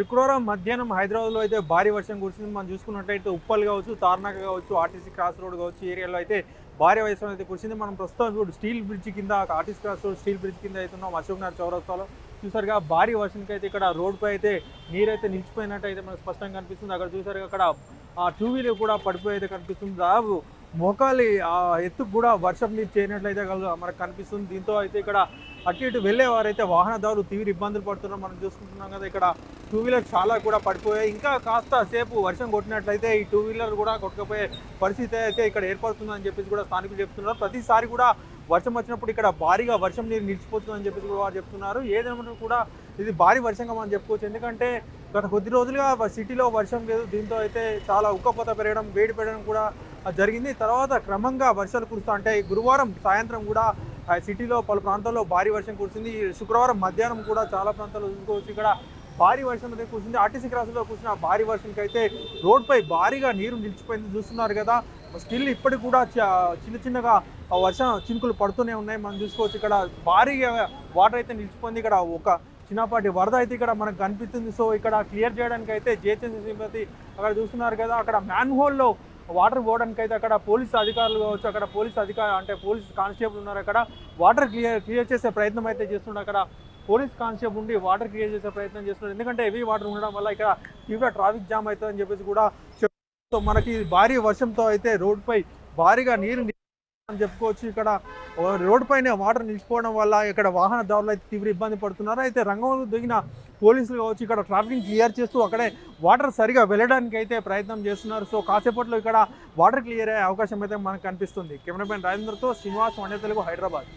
శుక్రవారం మధ్యాహ్నం హైదరాబాద్లో అయితే భారీ వర్షం కురిసింది. మనం చూసుకున్నట్లయితే ఉప్పల్ కావచ్చు తార్నాక కావచ్చు ఆర్టీసీ క్రాస్ రోడ్ కావచ్చు ఏరియాలో అయితే భారీ వర్షం అయితే కురిసింది. మనం ప్రస్తుతం ఇప్పుడు స్టీల్ బ్రిడ్జ్ కింద RTC cross road steel bridge కింద అవుతున్నాం అశోక్ నగర్ చౌరస్తాలో. చూసారుగా భారీ వర్షంకి అయితే ఇక్కడ రోడ్పై అయితే నీరైతే నిలిచిపోయినట్టు అయితే మనకు స్పష్టంగా కనిపిస్తుంది. అక్కడ చూసారుగా అక్కడ ఆ టూ వీలర్ కూడా పడిపోయి అయితే కనిపిస్తుంది. దాదాపు మోకాలి ఆ ఎత్తుకు కూడా వర్షం నీరు చేరినట్లయితే మనకు కనిపిస్తుంది. దీంతో అయితే ఇక్కడ అటు ఇటు వెళ్ళేవారైతే వాహనదారులు తీవ్ర ఇబ్బందులు పడుతున్నారు. మనం చూసుకుంటున్నాం కదా ఇక్కడ టూ వీలర్ చాలా కూడా పడిపోయాయి. ఇంకా కాస్త సేపు వర్షం కొట్టినట్లయితే ఈ టూ వీలర్ కూడా కొట్టకపోయే పరిస్థితి అయితే ఇక్కడ ఏర్పడుతుందని చెప్పేసి కూడా స్థానికులు చెప్తున్నారు. ప్రతిసారి కూడా వర్షం వచ్చినప్పుడు ఇక్కడ భారీగా వర్షం నీరు నిలిచిపోతుందని చెప్పేసి కూడా వారు చెప్తున్నారు. ఏదైనా కూడా ఇది భారీ వర్షంగా మనం చెప్పుకోవచ్చు. ఎందుకంటే గత కొద్ది రోజులుగా సిటీలో వర్షం లేదు. దీంతో అయితే చాలా ఉక్కపోత పెరగడం వేడి పెరగడం కూడా జరిగింది. తర్వాత క్రమంగా వర్షాలు కురుస్తూ అంటే గురువారం సాయంత్రం కూడా ఆ, సిటీలో పలు ప్రాంతాల్లో భారీ వర్షం కురిసింది. శుక్రవారం మధ్యాహ్నం కూడా చాలా ప్రాంతాల్లో చూసుకోవచ్చు ఇక్కడ భారీ వర్షం అయితే కురిసింది. ఆర్టీసీ క్రాస్లో కూర్చున్న భారీ వర్షంకి అయితే రోడ్పై భారీగా నీరు నిలిచిపోయింది చూస్తున్నారు కదా. స్టిల్ ఇప్పటికి కూడా చ- చిన్న చిన్నగా వర్షం చినుకులు పడుతూనే ఉన్నాయి. మనం చూసుకోవచ్చు ఇక్కడ భారీగా వాటర్ అయితే నిలిచిపోయింది. ఇక్కడ ఒక చిన్నపాటి వరద అయితే ఇక్కడ మనకు కనిపిస్తుంది. సో ఇక్కడ క్లియర్ చేయడానికి అయితే జిహెచ్ఎంసీ సిబ్బంది అక్కడ చూస్తున్నారు కదా. అక్కడ మ్యాన్ హోల్లో వాటర్ పోవడానికి అయితే అక్కడ పోలీస్ అధికారులు కావచ్చు అక్కడ పోలీస్ అధికారు అంటే పోలీస్ కానిస్టేబుల్ ఉన్నారు అక్కడ. వాటర్ క్లియర్ క్లియర్ చేసే ప్రయత్నం అయితే చేస్తున్నారు అక్కడ. పోలీస్ కానిస్టేబుల్ ఉండి వాటర్ క్లియర్ చేసే ప్రయత్నం చేస్తున్నారు ఎందుకంటే హెవీ వాటర్ ఉండడం వల్ల ఇక్కడ తీవ్ర ట్రాఫిక్ జామ్ అవుతుందని చెప్పేసి కూడా చెప్తూ మనకి భారీ వర్షంతో అయితే రోడ్డుపై భారీగా నీరు అని చెప్పుకోవచ్చు. ఇక్కడ రోడ్ పైన వాటర్ నిలిచిపోవడం వల్ల ఇక్కడ వాహనదారులు అయితే తీవ్ర ఇబ్బంది పడుతున్నారు. అయితే రంగంలో దిగిన పోలీసులు కావచ్చు ఇక్కడ ట్రాఫిక్ క్లియర్ చేస్తూ అక్కడే వాటర్ సరిగా వెళ్ళడానికి అయితే ప్రయత్నం చేస్తున్నారు. సో కాసేపట్లో ఇక్కడ వాటర్ క్లియర్ అయ్యే అవకాశం అయితే మనకు కనిపిస్తుంది. కెమెరామెన్ రాజేంద్రతో శ్రీనివాస్ వండే తెలుగు హైదరాబాద్.